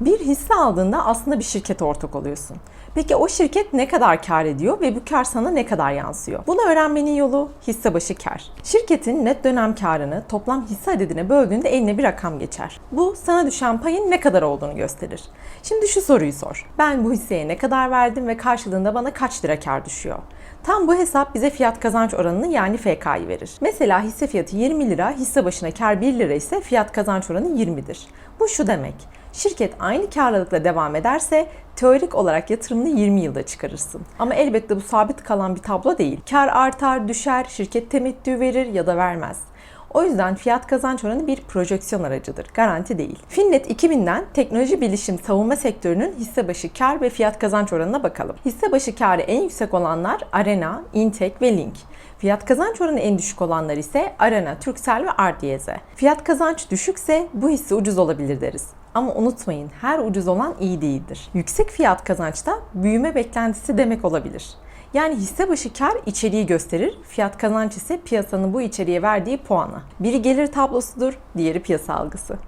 Bir hisse aldığında aslında bir şirkete ortak oluyorsun. Peki o şirket ne kadar kar ediyor ve bu kar sana ne kadar yansıyor? Bunu öğrenmenin yolu hisse başı kar. Şirketin net dönem karını toplam hisse adedine böldüğünde eline bir rakam geçer. Bu sana düşen payın ne kadar olduğunu gösterir. Şimdi şu soruyu sor. Ben bu hisseye ne kadar verdim ve karşılığında bana kaç lira kar düşüyor? Tam bu hesap bize fiyat kazanç oranını yani FK'yı verir. Mesela hisse fiyatı 20 lira, hisse başına kar 1 lira ise fiyat kazanç oranı 20'dir. Bu şu demek. Şirket aynı karlılıkla devam ederse teorik olarak yatırımını 20 yılda çıkarırsın. Ama elbette bu sabit kalan bir tablo değil. Kar artar, düşer, şirket temettü verir ya da vermez. O yüzden fiyat kazanç oranı bir projeksiyon aracıdır, garanti değil. Finnet 2000'den teknoloji bilişim savunma sektörünün hisse başı kar ve fiyat kazanç oranına bakalım. Hisse başı karı en yüksek olanlar Arena, Intek ve Link. Fiyat kazanç oranı en düşük olanlar ise Arena, Turkcell ve Ardiyeze. Fiyat kazanç düşükse bu hisse ucuz olabilir deriz. Ama unutmayın her ucuz olan iyi değildir. Yüksek fiyat kazançta büyüme beklentisi demek olabilir. Yani hisse başı kar içeriği gösterir, fiyat kazanç ise piyasanın bu içeriğe verdiği puanı. Biri gelir tablosudur, diğeri piyasa algısı.